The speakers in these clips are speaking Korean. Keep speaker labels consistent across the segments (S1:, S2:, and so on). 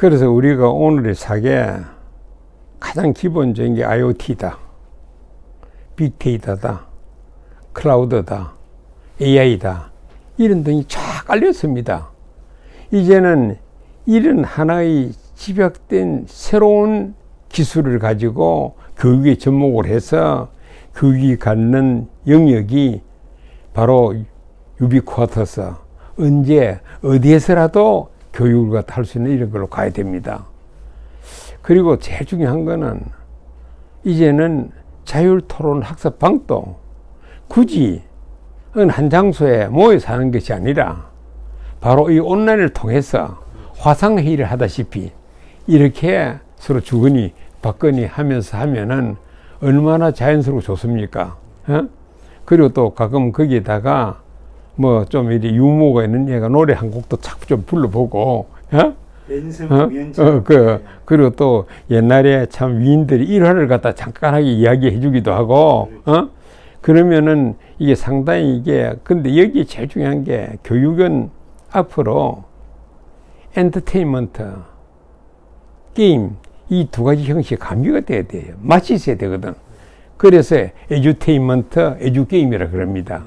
S1: 그래서 우리가 오늘의 사계 가장 기본적인 게 IoT다. 빅데이터다. 클라우드다. AI다. 이런 등이 쫙 깔렸습니다. 이제는 이런 하나의 집약된 새로운 기술을 가지고 교육에 접목을 해서 교육이 갖는 영역이 바로 유비쿼터스 언제 어디에서라도 교육을 할수 있는 이런 걸로 가야 됩니다. 그리고 제일 중요한 거는 이제는 자율 토론 학습 방도 굳이 한 장소에 모여서 하는 것이 아니라 바로 이 온라인을 통해서 화상회의를 하다시피 이렇게 서로 주거니 받거니 하면서 하면은 얼마나 자연스럽고 좋습니까? 어? 그리고 또 가끔 거기에다가 뭐 좀 이리 유머가 있는 얘가 노래 한 곡도 자꾸 좀 불러보고, 어?
S2: 연습
S1: 어?
S2: 연습.
S1: 어, 그, 그리고 또 옛날에 참 위인들이 일화를 갖다 잠깐하게 이야기해 주기도 하고, 어? 그러면은 이게 상당히 이게, 근데 여기 제일 중요한 게 교육은 앞으로 엔터테인먼트, 게임, 이 두 가지 형식이 감비가 돼야 돼요. 맛이 있어야 되거든. 그래서 에듀테인먼트, 에듀게임이라 그럽니다.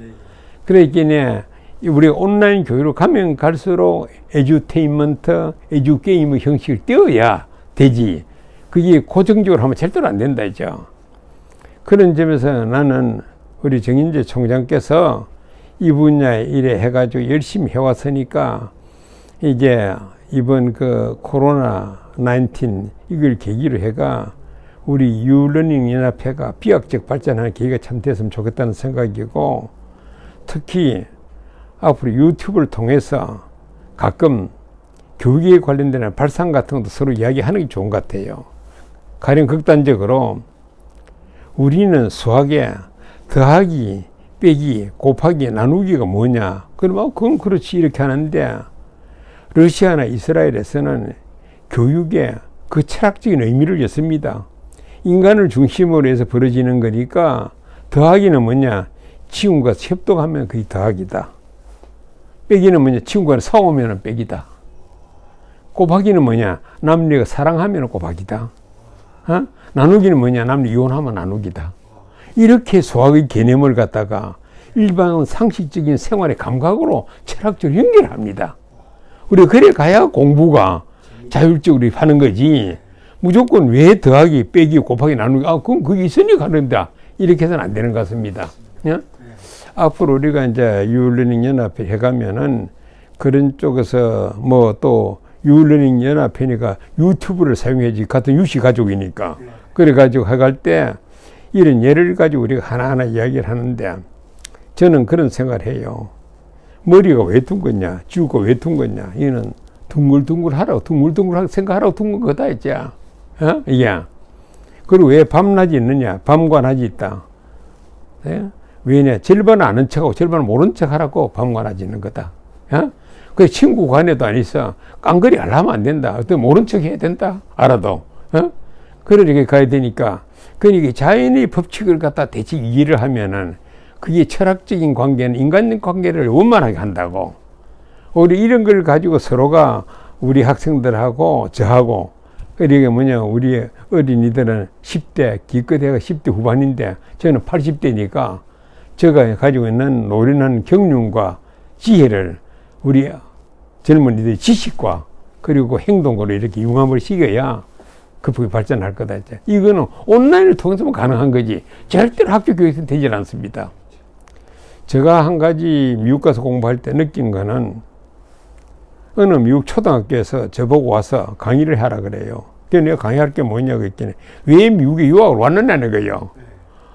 S1: 그러니까 우리 온라인 교육으로 가면 갈수록 에듀테인먼트, 에듀게임의 형식을 띄어야 되지. 그게 고정적으로 하면 절대로 안 된다, 죠 그런 점에서 나는 우리 정인재 총장께서 이 분야에 일에 해가지고 열심히 해왔으니까 이제 이번 그 코로나 19 이걸 계기로 해가 우리 유러닝 연합회가 비약적 발전하는 계기가 참 됐으면 좋겠다는 생각이고 특히 앞으로 유튜브를 통해서 가끔 교육에 관련된 발상 같은 것도 서로 이야기하는 게 좋은 것 같아요. 가령 극단적으로 우리는 수학에 더하기, 빼기, 곱하기, 나누기가 뭐냐? 그러면 어, 그건 그렇지 이렇게 하는데 러시아나 이스라엘에서는 교육에 그 철학적인 의미를 줬습니다. 인간을 중심으로 해서 벌어지는 거니까 더하기는 뭐냐? 친구가 협동하면 그게 더하기다. 빼기는 뭐냐? 친구가 싸우면 빼기다. 곱하기는 뭐냐? 남녀가 사랑하면 곱하기다. 어? 나누기는 뭐냐? 남녀 이혼하면 나누기다. 이렇게 수학의 개념을 갖다가 일반 상식적인 생활의 감각으로 철학적으로 연결합니다. 우리가 그래 가야 공부가 자율적으로 하는 거지. 무조건 왜 더하기, 빼기, 곱하기, 나누기, 아, 그건 그게 있으니까 하는다. 이렇게 해서는 안 되는 것 같습니다. 예? 앞으로 우리가 이제 유러닝 연합회 해가면은 그런 쪽에서 뭐 또 유러닝 연합회니까 유튜브를 사용해야지 같은 유시 가족이니까 그래가지고 해갈 때 이런 예를 가지고 우리가 하나하나 이야기를 하는데 저는 그런 생각을 해요. 머리가 왜 둥겼냐, 지우가 왜 둥겼냐, 이는 둥글둥글 하라고, 둥글둥글 생각하라고 둥근 거다, 했지. 어? 이게. 그리고 왜 밤낮이 있느냐, 밤과 낮이 있다. 네? 왜냐, 절반은 아는 척하고 절반은 모른 척 하라고 밤과 낮이 있는 거다. 어? 그 친구 간에도 안 있어. 깡거리 하려면 안 된다. 어떤 모른 척 해야 된다. 알아도. 어? 그러게 가야 되니까. 그러니까 자연의 법칙을 갖다 대체 이해를 하면은 그게 철학적인 관계는 인간 관계를 원만하게 한다고. 우리 이런 걸 가지고 서로가 우리 학생들하고 저하고 이게 뭐냐 우리 어린이들은 10대 기껏해가 10대 후반인데 저는 80대니까 제가 가지고 있는 노련한 경륜과 지혜를 우리 젊은이들의 지식과 그리고 행동으로 이렇게 융합을 시켜야 급하게 발전할 거다. 이제. 이거는 온라인을 통해서만 가능한 거지 절대로 학교 교육에서는 되질 않습니다. 제가 한 가지 미국 가서 공부할 때 느낀 거는 어느 미국 초등학교에서 저보고 와서 강의를 하라 그래요. 그래서 내가 강의할 게 뭐냐고 했더니 왜 미국에 유학을 왔느냐는 거예요.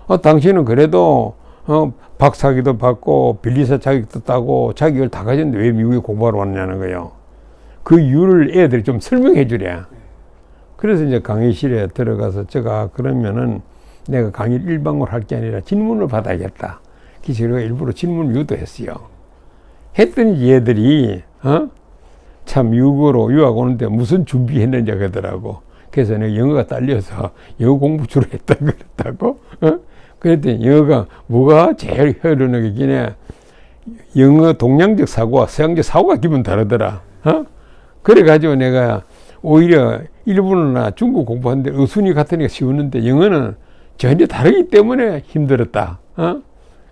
S1: 어, 당신은 그래도 어, 박사기도 받고 빌리사 자격도 따고 자격을 다 가졌는데 왜 미국에 공부하러 왔냐는 거예요. 그 이유를 애들이 좀 설명해 주래. 그래서 이제 강의실에 들어가서 제가 그러면은 내가 강의를 일방으로 할 게 아니라 질문을 받아야겠다. 그래서 제가 일부러 질문을 유도했어요. 했더니 얘들이 어? 참 미국으로 유학 오는데 무슨 준비했는지 하더라고. 그래서 내가 영어가 딸려서 영어 공부 주로 했다 그랬다고. 어? 그랬더니 영어가 뭐가 제일 흐르는 게 영어 동양적 사고와 서양적 사고가 기분 다르더라. 어? 그래가지고 내가 오히려 일본어나 중국 공부하는데 어순이 같으니까 쉬웠는데 영어는 전혀 다르기 때문에 힘들었다. 어?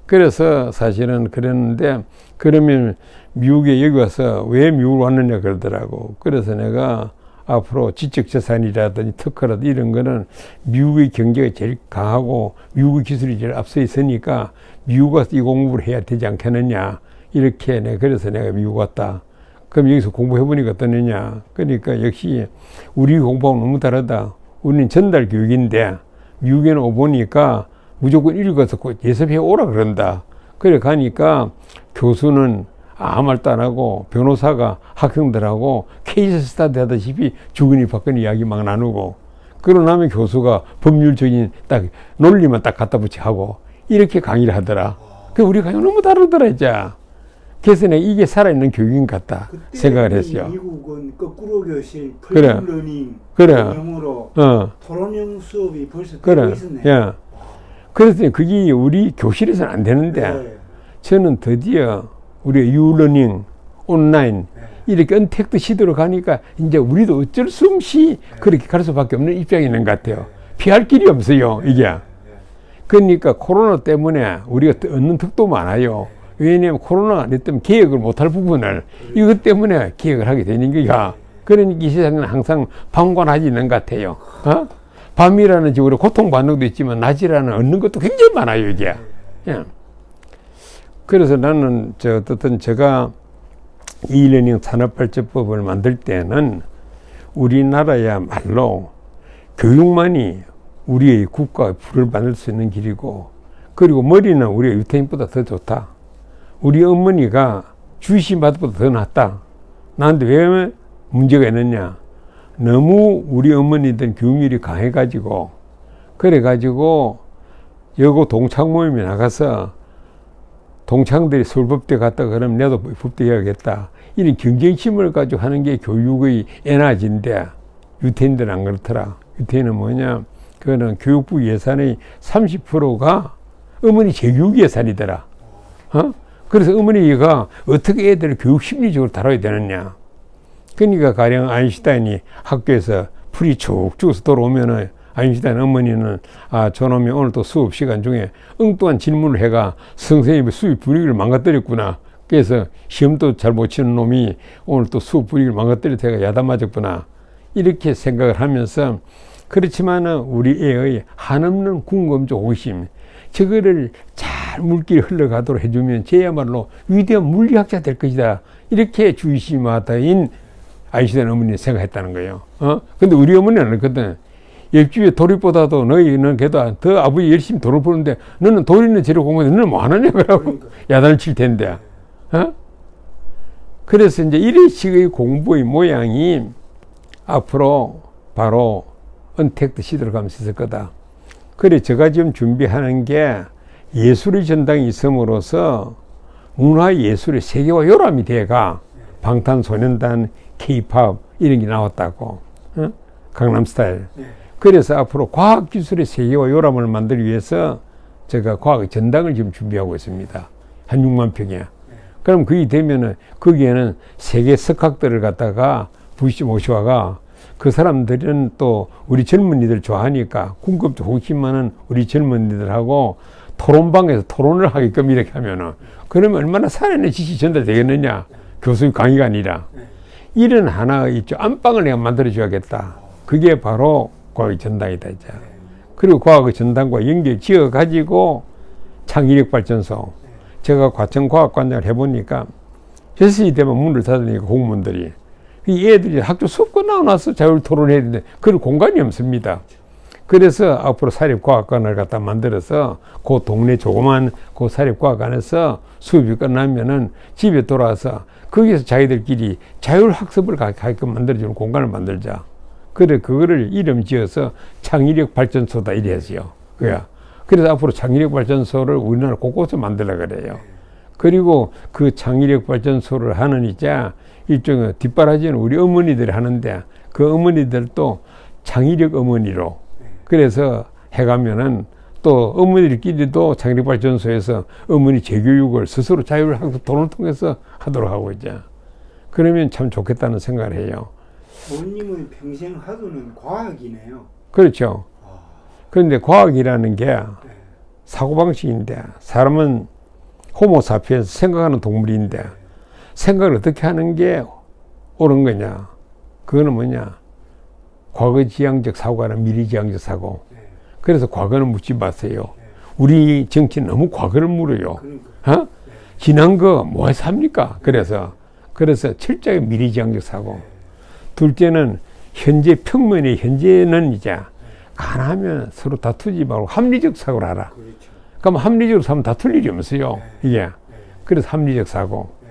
S1: 그래서 사실은 그랬는데 그러면 미국에 여기 와서 왜 미국 왔느냐 그러더라고. 그래서 내가 앞으로 지적재산이라든지 특허라든지 이런 거는 미국의 경제가 제일 강하고 미국의 기술이 제일 앞서 있으니까 미국 와서 이 공부를 해야 되지 않겠느냐. 이렇게 내가 그래서 내가 미국 왔다. 그럼 여기서 공부해보니까 어떠느냐. 그러니까 역시 우리 공부하고 너무 다르다. 우리는 전달 교육인데 미국에는 오보니까 무조건 읽어서 꼭 예습해 오라 그런다. 그래 가니까 교수는 아무 말도 안 하고 변호사가 학생들하고 케이스 스타디 하다시피 주거니 받거니 이야기 막 나누고 그러고 나면 교수가 법률적인 딱 논리만 딱 갖다 붙이 하고 이렇게 강의를 하더라. 그 우리 강의 너무 다르더라 이제. 그래서 내가 이게 살아있는 교육인 것 같다 생각을
S2: 이
S1: 했어요.
S2: 미국은 거꾸로 교실,
S1: 그래.
S2: 플레이러닝,
S1: 그래.
S2: 영어로
S1: 어.
S2: 토론형 수업이 벌써
S1: 그래.
S2: 되고 있었네.
S1: 예. 그래서 그게 우리 교실에서는 안 되는데
S2: 네.
S1: 저는 드디어 우리 유러닝 온라인
S2: 네.
S1: 이렇게 언택트 시대로 가니까 이제 우리도 어쩔 수 없이 그렇게 갈 수밖에 없는 입장이 있는 것 같아요. 피할 길이 없어요, 이게. 그러니까 코로나 때문에 우리가 얻는 득도 많아요. 왜냐하면 코로나가 안 때문에 계획을 못할 부분을 이것 때문에 계획을 하게 되는 거야. 그러니까 이 세상은 항상 방관하지 있는 것 같아요. 어? 밤이라는 지금 고통받는 것도 있지만 낮이라는 얻는 것도 굉장히 많아요, 이게. 예. 그래서 나는 저 어떻든 제가 이러닝 산업발전법을 만들 때는 우리나라야말로 교육만이 우리의 국가의 불을 만들 수 있는 길이고 그리고 머리는 우리 유태인보다 더 좋다. 우리 어머니가 주신 바보다 더 낫다. 나한테 왜 문제가 있느냐? 너무 우리 어머니들 교육률이 강해가지고 그래가지고 여고 동창 모임에 나가서 동창들이 서울법대 갔다 그러면 나도 법대 해야겠다. 이런 경쟁심을 가지고 하는 게 교육의 에너지인데 유태인들은 안 그렇더라. 유태인은 뭐냐? 그거는 교육부 예산의 30%가 어머니 재교육 예산이더라. 어? 그래서 어머니가 어떻게 애들을 교육 심리적으로 다뤄야 되느냐. 그러니까 가령 아인슈타인이 학교에서 풀이 쭉 죽어서 돌아오면은 아인슈타인 어머니는 아 저놈이 오늘 또 수업 시간 중에 엉뚱한 질문을 해가 선생님의 수업 분위기를 망가뜨렸구나. 그래서 시험도 잘 못 치는 놈이 오늘 또 수업 분위기를 망가뜨려 가 야단 맞았구나. 이렇게 생각을 하면서 그렇지만은 우리 애의 한없는 궁금적 호기심 저거를 잘 물길에 흘러가도록 해주면 쟤야말로 위대한 물리학자 될 것이다. 이렇게 주의심하다인 아이시된 어머니 생각했다는 거예요. 어? 근데 우리 어머니는 안 그랬거든. 옆집에 도리보다도 너희는 걔도 더 아버지 열심히 돈을 버는데 너는 도리는 제로 공부해 너는 뭐 하느냐 그러고
S2: 그러니까.
S1: 야단을 칠 텐데. 어? 그래서 이제 이런 식의 공부의 모양이 앞으로 바로 언택트 시대로 가면서 있을 거다. 그래 제가 지금 준비하는 게 예술의 전당이 있음으로써 문화 예술의 세계화 요람이 돼가 방탄소년단, 케이팝 이런 게 나왔다고 어? 강남 스타일.
S2: 네.
S1: 그래서 앞으로 과학기술의 세계화 요람을 만들기 위해서 제가 과학 전당을 지금 준비하고 있습니다. 한 6만 평에. 그럼 그게 되면은 거기에는 세계 석학들을 갖다가 부시 모셔와가 그 사람들은 또 우리 젊은이들 좋아하니까 궁금증 호기심 많은 우리 젊은이들하고 토론방에서 토론을 하게끔 이렇게 하면은 그러면 얼마나 살아있는 지식이 전달되겠느냐. 교수의 강의가 아니라. 이런 하나의 있죠. 안방을 내가 만들어 줘야겠다. 그게 바로 과학의 전당이다. 이제. 그리고 과학의 전당과 연결 지어 가지고 창의력 발전소. 제가 과천 과학관장을 해보니까 6시 되면 문을 닫으니까 공무원들이 이 애들이 학교 수업 끝나고 나서 자율 토론해야 되는데 그런 공간이 없습니다. 그래서 앞으로 사립과학관을 갖다 만들어서 그 동네 조그만 그 사립과학관에서 수업이 끝나면은 집에 돌아와서 거기서 자기들끼리 자율학습을 가- 가게끔 만들어주는 공간을 만들자. 그래, 그거를 이름 지어서 창의력 발전소다 이래야지요. 그야. 그래서 앞으로 창의력 발전소를 우리나라 곳곳에 만들라 그래요. 그리고 그 창의력 발전소를 하는 이자 일종의 뒷바라지는 우리 어머니들이 하는데 그 어머니들도 창의력 어머니로 그래서 해가면은 또 어머니들끼리도 창의력 발전소에서 어머니 재교육을 스스로 자율학습 돈을 통해서 하도록 하고 있죠. 그러면 참 좋겠다는 생각을 해요.
S2: 부모님은 평생 하도는 과학이네요.
S1: 그렇죠.
S2: 아,
S1: 그런데 과학이라는 게
S2: 네.
S1: 사고방식인데 사람은 호모사피엔스 생각하는 동물인데 생각을 어떻게 하는 게 옳은 거냐? 그거는 뭐냐? 과거지향적 사고가 아니라 미래지향적 사고.
S2: 네.
S1: 그래서 과거는 묻지 마세요.
S2: 네.
S1: 우리 정치는 너무 과거를 물어요. 어? 지난 거뭐 삽니까? 그래서 그래서 철저하게 미래지향적 사고. 둘째는 현재 평면의 현재는 이제 가능하면 서로 다투지 말고 합리적 사고를 하라.
S2: 그렇죠.
S1: 그럼 합리적으로 사면 다툴 일이 없어요. 이게
S2: 네.
S1: 그래서 합리적 사고.
S2: 네.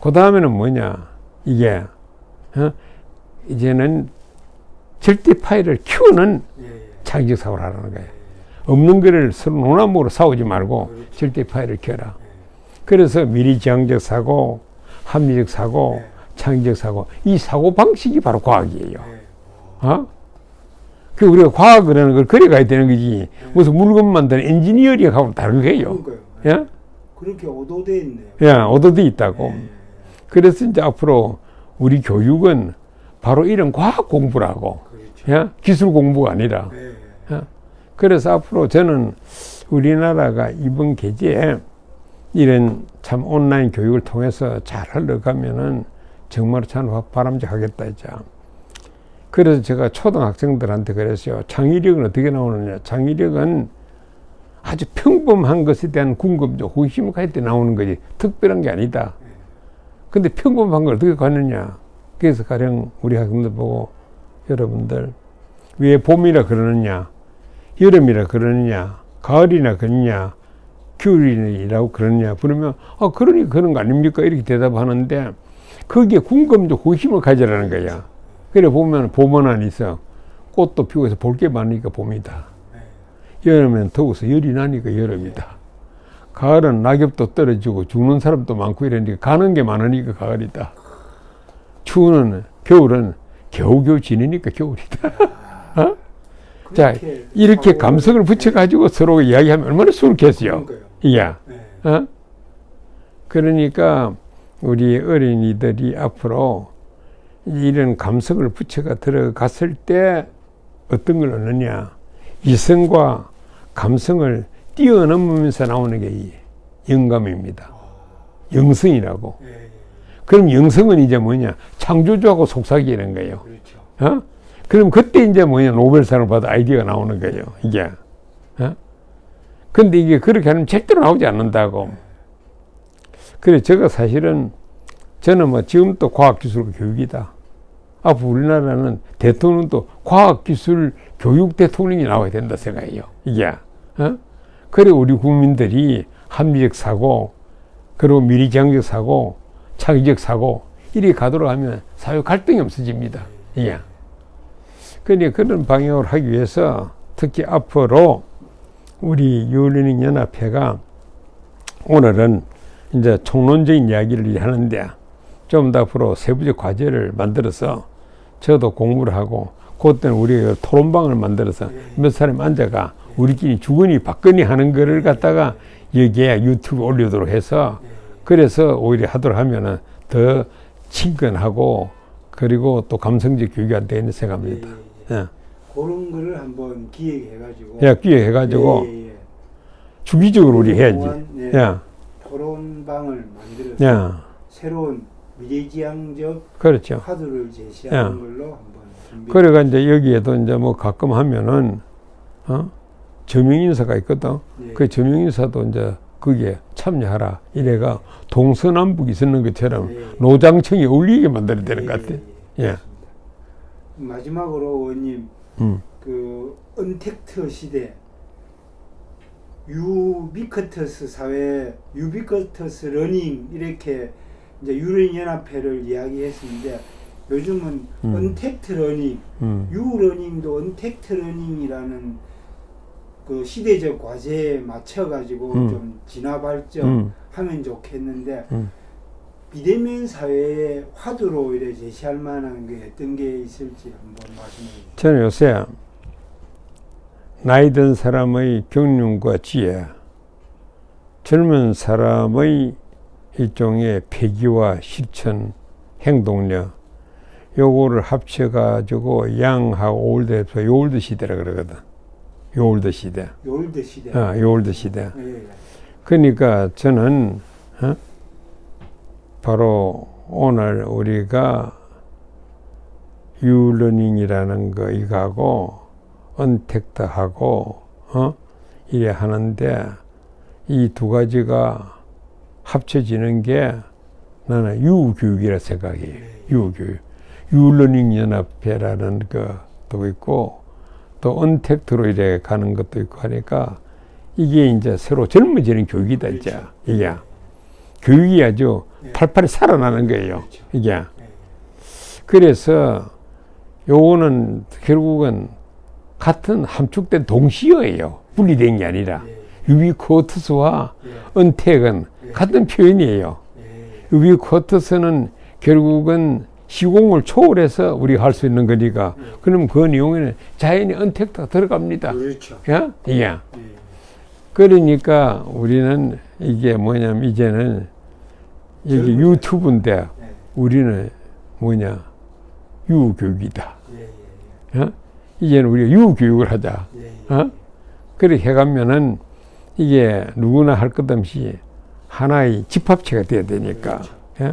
S1: 그 다음에는 뭐냐? 이게 어? 이제는 절대 파일을 키우는
S2: 예, 예.
S1: 창의적 사고를 하라는 거예요. 없는 거를 서로 논란목으로 싸우지 말고
S2: 그렇죠.
S1: 절대 파일을 키워라.
S2: 네.
S1: 그래서 미래지향적 사고, 합리적 사고,
S2: 네.
S1: 창의적 사고 이 사고 방식이 바로 과학이에요.
S2: 네.
S1: 어? 그 우리가 과학이라는 걸 그려가야 되는 거지. 무슨 물건 만드는 엔지니어링하고 다른 거예요. 예?
S2: 그렇게 오도돼 있네요.
S1: 예, 얻어져 있다고.
S2: 네.
S1: 그래서 이제 앞으로 우리 교육은 바로 이런 과학 공부라고,
S2: 그렇죠.
S1: 예? 기술 공부가 아니라.
S2: 네.
S1: 그래서 앞으로 저는 우리나라가 이번 계제에 이런 참 온라인 교육을 통해서 잘 흘러가면은 정말 참 바람직하겠다 이제. 그래서 제가 초등학생들한테 그랬어요. 창의력은 어떻게 나오느냐? 창의력은 아주 평범한 것에 대한 궁금적 호기심을 가질 때 나오는 거지 특별한 게 아니다. 근데 평범한 걸 어떻게 가느냐? 그래서 가령 우리 학생들 보고 여러분들 왜 봄이라 그러느냐? 여름이라 그러느냐? 가을이나 그러느냐? 겨울이라고 그러느냐? 그러면 아 그러니 그런 거 아닙니까? 이렇게 대답하는데 거기에 궁금적 호기심을 가지라는 거야. 그래 보면 봄은 안 있어. 꽃도 피고 해서 볼 게 많으니까 봄이다.
S2: 네.
S1: 여름엔 더워서 열이 나니까 여름이다. 가을은 낙엽도 떨어지고 죽는 사람도 많고 이러니까 가는 게 많으니까 가을이다. 추우는 겨울은 겨우겨우 지내니까 겨울이다. 자,
S2: 그렇게
S1: 이렇게
S2: 사고를-
S1: 감성을 붙여가지고 서로 이야기하면 얼마나 수월겠어요. 이게.
S2: 네.
S1: 어? 그러니까 우리 어린이들이 앞으로 이런 감성을 붙여가 들어갔을 때 어떤 걸 얻느냐. 이성과 감성을 뛰어넘으면서 나오는 게이 영감입니다. 영성이라고.
S2: 예, 예.
S1: 그럼 영성은 이제 뭐냐. 창조주하고 속삭이는 거예요.
S2: 그렇죠.
S1: 어? 그럼 그때 이제 뭐냐. 노벨상을 받아 아이디어가 나오는 거예요. 이게. 어? 근데 이게 그렇게 하면 절대로 나오지 않는다고. 그래, 제가 사실은 저는 뭐 지금 또 과학기술 교육이다. 앞으로 우리나라는 대통령도 과학기술 교육 대통령이 나와야 된다 생각해요. 이게. 어? 그래, 우리 국민들이 합리적 사고, 그리고 미래지향적 사고, 창의적 사고, 이렇게 가도록 하면 사회 갈등이 없어집니다. 이게. 그러니 그런 방향으로 하기 위해서 특히 앞으로 우리 유리닝 연합회가 오늘은 이제 총론적인 이야기를 하는데 좀 더 앞으로 세부적 과제를 만들어서 저도 공부를 하고 그때는 우리 토론방을 만들어서 몇 사람 앉아가 우리끼리 주거니 받거니 하는 거를 갖다가 여기에 유튜브 올리도록 해서 그래서 오히려 하도록 하면은 더 친근하고 그리고 또 감성적 교육이 안 되는 생각합니다.
S2: 예, 예.
S1: 예.
S2: 그런 거를 한번 기획해가지고
S1: 예, 기획해가지고
S2: 예, 예, 예.
S1: 주기적으로 우리 해야지.
S2: 예,
S1: 예,
S2: 토론방을 만들어서
S1: 예,
S2: 새로운 미래지향적
S1: 그렇죠.
S2: 카드를 제시하는
S1: 예.
S2: 걸로 한번.
S1: 그래가 이제 여기에도 이제 뭐 가끔 하면은 어 저명 인사가 있거든.
S2: 예.
S1: 그 저명 인사도 이제 거기에 참여하라. 이래가 동서남북이 있는 것처럼
S2: 예, 예.
S1: 노장청이 어울리게 만들어야 되는 것 같아.
S2: 예.
S1: 예.
S2: 마지막으로 의원님
S1: 음.
S2: 그 언택트 시대 유비커터스 사회 유비커터스 러닝 이렇게 이제 유럽 연합회를 이야기했는데 요즘은
S1: 음.
S2: 언택트 러닝
S1: 음.
S2: 유 러닝도 언택트 러닝이라는 그 시대적 과제에 맞춰 가지고
S1: 음.
S2: 좀 진화 발전하면
S1: 음.
S2: 좋겠는데
S1: 음.
S2: 비대면 사회의 화두로 이래 제시할 만한 게 어떤 게 있을지 한번 말씀해 주세요.
S1: 저는 요새 나이 든 사람의 경륜과 지혜, 젊은 사람의 일종의 폐기와 실천, 행동력, 요거를 합쳐가지고 양하고 올드 해서 요올드 시대라 그러거든. 요올드 시대.
S2: 요울드 시대.
S1: 어, 요올드 시대.
S2: 예, 예.
S1: 그러니까 저는 어? 바로 오늘 우리가 유러닝이라는 거 이거하고 언택트하고 어? 이래 하는데 이 두 가지가 합쳐지는 게 나는 유교육이라 생각해요.
S2: 예.
S1: 유교육. 유러닝 연합회라는 것도 있고 또 언택트로 이래 가는 것도 있고 하니까 이게 이제 새로 젊어지는 교육이다 이제
S2: 그렇죠.
S1: 이게 교육이 아주
S2: 예.
S1: 팔팔이 살아나는 거예요.
S2: 그렇죠.
S1: 이게
S2: 예.
S1: 그래서 요거는 결국은 같은 함축된 동시어예요. 분리된 게 아니라
S2: 예.
S1: 유비코어트스와
S2: 예.
S1: 은택은
S2: 예.
S1: 같은 표현이에요.
S2: 예.
S1: 유비코어트스는 결국은 시공을 초월해서 우리가 할 수 있는 거니까
S2: 예.
S1: 그럼 그 내용에는 자연히 은택도 들어갑니다.
S2: 그렇죠.
S1: 야? 이게
S2: 예.
S1: 그러니까 우리는 이게 뭐냐면 이제는
S2: 젊은
S1: 유튜브인데
S2: 예.
S1: 우리는 뭐냐 유교육이다.
S2: 예.
S1: 이제는 우리가 유교육을 하자.
S2: 예. 예.
S1: 어? 그렇게 해가면은 이게 누구나 할 것 없이 하나의 집합체가 돼야 되니까.
S2: 그렇죠.
S1: 예?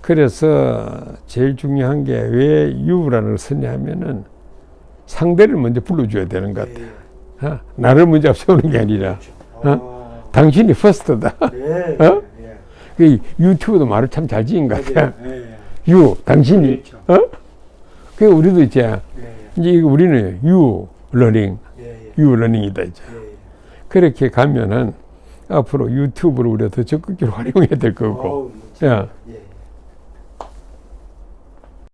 S1: 그래서 제일 중요한 게 왜 유라는 걸 쓰냐면은 상대를 먼저 불러줘야 되는 것 같아.
S2: 예.
S1: 어? 나를 먼저 앞세우는 게 아니라
S2: 그렇죠. 어.
S1: 당신이 퍼스트다.
S2: 예.
S1: 어?
S2: 예.
S1: 그 유튜브도 말을 참 잘 지은 것 같아.
S2: 맞아요. 예.
S1: 유, 당신이.
S2: 그렇죠.
S1: 어? 그 우리도 이제
S2: 예.
S1: 이제 우리는 유 러닝,
S2: 예. 예.
S1: 유 러닝이다 이제.
S2: 예. 예.
S1: 그렇게 가면은 앞으로 유튜브를 우리가 더 적극적으로 활용해야 될 거고.
S2: 멋지다.
S1: 야,
S2: 예.